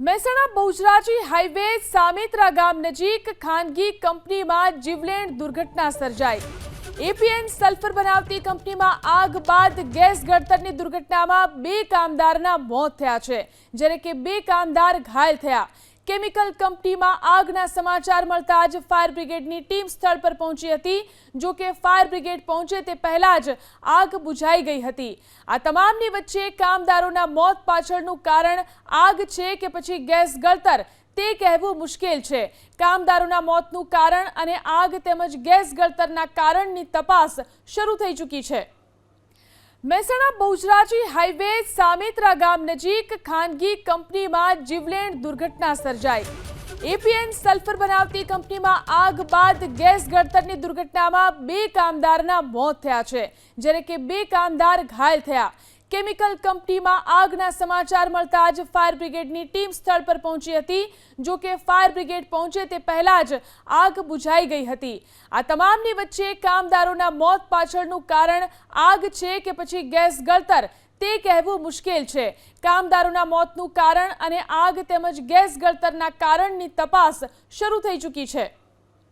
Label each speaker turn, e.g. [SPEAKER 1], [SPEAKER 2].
[SPEAKER 1] Mehsana Bahucharaji highway સામેત્રા ગામ નજીક ખાનગી કંપનીમાં જીવલેણ દુર્ઘટના સર્જાઈ. એપીએન સલ્ફર બનાવતી કંપનીમાં આગ બાદ ગેસ ગળતરની દુર્ઘટનામાં બે કામદારના મોત થયા છે, જ્યારે કે બે કામદાર ઘાયલ થયા. કેમિકલ કંપનીમાં આગના સમાચાર મળતા જ ફાયર બ્રિગેડની ટીમ સ્થળ પર પહોંચી હતી. જો કે ફાયર બ્રિગેડ પહોંચે તે પહેલા જ આગ બુઝાઈ ગઈ હતી. આ તમામની વચ્ચે કામદારોના મોત પાછળનું કારણ આગ છે કે પછી ગેસ ગળતર તે કહેવું મુશ્કેલ છે. કામદારોના મોતનું કારણ અને આગ તેમજ ગેસ ગળતરના કારણની તપાસ શરૂ થઈ ચૂકી છે. મહેસાણા બહુજરાજી હાઈવે સામેત્રા ગામ નજીક ખાનગી કંપનીમાં જીવલેણ દુર્ઘટના સર્જાઈ. એપીએન સલ્ફર બનાવતી કંપનીમાં આગ બાદ ગેસ ગળતરની દુર્ઘટનામાં બે કામદારના મોત થયા છે જ્યારે કે બે કામદાર ઘાયલ થયા. કેમિકલ કંપનીમાં આગના સમાચાર મળતા જ ફાયર બ્રિગેડની ટીમ સ્થળ પર પહોંચી હતી. જો કે ફાયર બ્રિગેડ પહોંચે તે પહેલા જ આગ બુઝાઈ ગઈ હતી. આ તમામની વચ્ચે કામદારોના મોત પાછળનું કારણ આગ છે કે પછી ગેસ ગળતર? તે કહેવું મુશ્કેલ છે. કામદારોના મોતનું કારણ અને આગ તેમજ ગેસ ગળતરના કારણની તપાસ શરૂ થઈ ચૂકી છે.